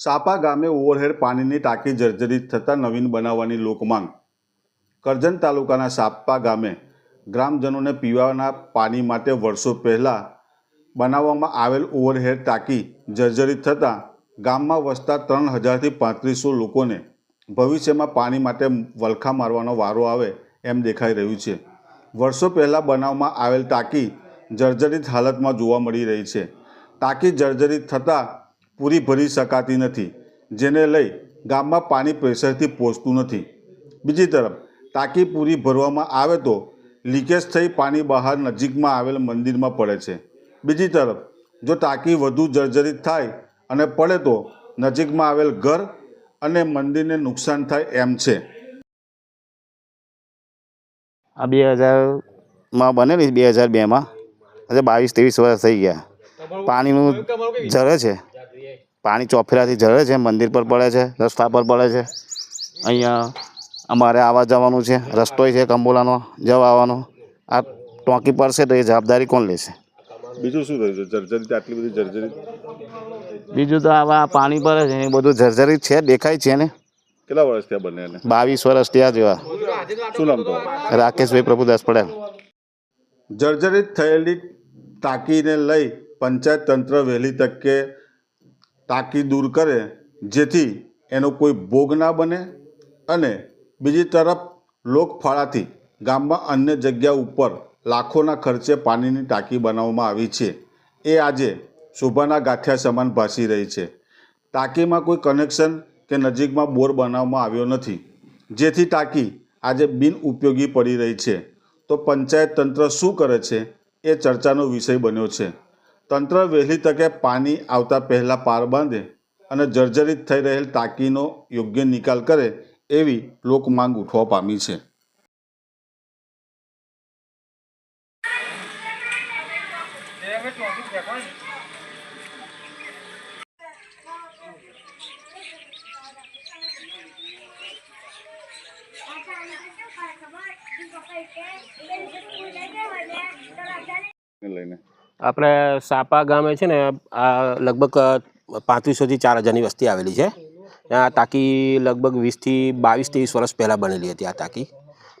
સાપા ગામે ઓવરહેડ પાણીની ટાંકી જર્જરિત થતાં નવીન બનાવવાની લોકમાંગ. કરજણ તાલુકાના સાપા ગામે ગ્રામજનોને પીવાના પાણી માટે વર્ષો પહેલાં બનાવવામાં આવેલ ઓવરહેડ ટાંકી જર્જરિત થતાં ગામમાં વસતા ત્રણ હજારથી પાંત્રીસો લોકોને ભવિષ્યમાં પાણી માટે વલખા મારવાનો વારો આવે એમ દેખાઈ રહ્યું છે. વર્ષો પહેલાં બનાવવામાં આવેલ ટાંકી જર્જરિત હાલતમાં જોવા મળી રહી છે. ટાંકી જર્જરિત થતાં પૂરી ભરી શકાતી નથી જેને લઈ ગામમાં પાણી પ્રેશરથી પહોંચતું નથી. બીજી તરફ ટાંકી પૂરી ભરવામાં આવે તો લીકેજ થઈ પાણી બહાર નજીકમાં આવેલ મંદિરમાં પડે છે. બીજી તરફ જો ટાંકી વધુ જર્જરિત થાય અને પડે તો નજીકમાં આવેલ ઘર અને મંદિરને નુકસાન થાય એમ છે. આ બે હજારમાં બનેલી બે હજાર બેમાં આજે બાવીસ ત્રેવીસ વર્ષ થઈ ગયા. પાણીનું ઝરે છે. પાણી ચોફેરાથી ઝરે છે મંદિર પર પડે છે રસ્તા પર પડે છે. અહીંયા અમારે આવવા જવાનું છે રસ્તોય છે કંબોલાનો જવા આવવાનો. આ ટોંકી પડશે તો એ જવાબદારી કોણ લેશે? બીજું શું થયું છે? જર્જરિત આટલી બધી જર્જરિત? બીજું તો આવા પાણી પડે છે એ બધું જર્જરિત છે દેખાય છે ને. કેટલા વર્ષ ત્યાં બને એને? બાવીસ વર્ષ ત્યાં જેવા. શું નામ તો રાકેશભાઈ પ્રભુદાસ પટેલ. જર્જરિત થયેલી ટાંકીને લઈ પંચાયત તંત્ર વહેલી તકે ટાંકી દૂર કરે, જેથી એનો કોઈ ભોગ ના બને અને બીજી તરફ લોકફાળાથી ગામમાં અન્ય જગ્યા ઉપર લાખોના ખર્ચે પાણીની ટાંકી બનાવવામાં આવી છે. એ આજે શોભાના ગાંઠિયા સમાન ભાસી રહી છે. ટાંકીમાં કોઈ કનેક્શન કે નજીકમાં બોર બનાવવામાં આવ્યો નથી. જેથી ટાંકી આજે બિનઉપયોગી પડી રહી છે. તો પંચાયત તંત્ર શું કરે છે? એ ચર્ચાનો વિષય બન્યો છે. તંત્ર વહેલી તકે પાણી આવતા પહેલાં પાર બાંધે અને જર્જરિત થઈ રહેલ ટાંકીનો યોગ્ય નિકાલ કરે એવી લોકમાંગ ઉઠવા પામી છે. લઈને આપણે સાપા ગામે છે ને, આ લગભગ પાંત્રીસોથી ચાર હજારની વસ્તી આવેલી છે. આ ટાંકી લગભગ વીસથી બાવીસ ત્રેવીસ વર્ષ પહેલાં બનેલી હતી આ ટાંકી.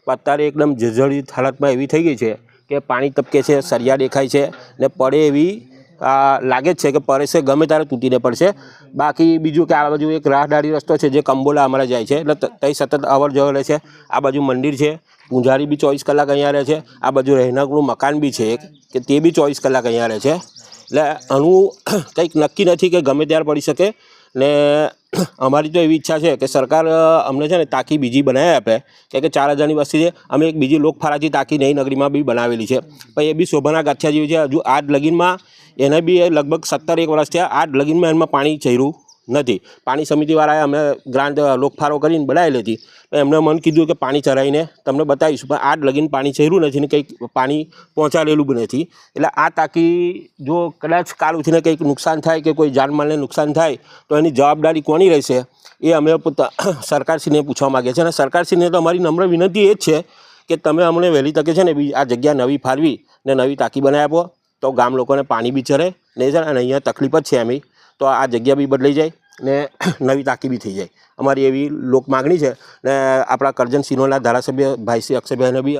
પણ અત્યારે એકદમ જર્જરિત હાલતમાં એવી થઈ ગઈ છે કે પાણી ટપકે છે, સરિયા દેખાય છે ને પડે એવી લાગે જ છે કે પરેશે ગમે ત્યારે તૂટીને પડશે. બાકી બીજું કે આ બાજુ એક રાહદારી રસ્તો છે જે કંબોલા અમારે જાય છે. એટલે ત્યાં સતત અવર જવર રહે છે. આ બાજુ મંદિર છે. પૂંજારી બી ચોવીસ કલાક અહીંયા રહે છે. આ બાજુ રહેણાંકનું મકાન બી છે એક, કે તે બી ચોવીસ કલાક અહીંયા રહે છે. એટલે આનું કંઈક નક્કી નથી કે ગમે ત્યારે પડી શકે. ને અમારી તો એવી ઈચ્છા છે કે સરકાર અમને છે ને ટાંકી બીજી બનાવી આપે. કે કે ચાર હજારની વસ્તી છે, અમે એક બીજી લોકફાળાથી ટાંકી નઈ નગરીમાં બી બનાવેલી છે. પણ એ બી શોભાના ગાંઠિયા જેવી છે. હજુ આજ લગીનમાં એને બી લગભગ સત્તર એક વર્ષ થયા આજ લગીનમાં એમાં પાણી ચર્યું. નથી. પાણી સમિતિવાળાએ અમે ગ્રાન્ટ લોકફારો કરીને બનાવેલી હતી તો એમને મન કીધું કે પાણી ચરાવીને તમને બતાવીશું. પણ આજ લગીન પાણી ચર્યું નથી ને કંઈક પાણી પહોંચાડેલું બી નથી. એટલે આ ટાંકી જો કદાચ કાલ ઉઠીને કંઈક નુકસાન થાય કે કોઈ જાનમાલને નુકસાન થાય, તો એની જવાબદારી કોની રહેશે? એ અમે સરકારશ્રીને પૂછવા માગીએ છીએ. અને સરકારશ્રીને તો અમારી નમ્ર વિનંતી એ જ છે કે તમે અમને વહેલી તકે છે ને આ જગ્યા નવી ફાળવી ને નવી ટાંકી બનાવી આપો. તો ગામ લોકોને પાણી બી ચરે ને છે અને અહીંયા તકલીફ જ છે એમની. તો આ જગ્યા બી બદલાઈ જાય ને નવી તાકી બી થઈ જાય. અમારી એવી લોક માગણી છે ને આપણા કરજણ સિનોરના ધારાસભ્ય ભાઈ શ્રી બી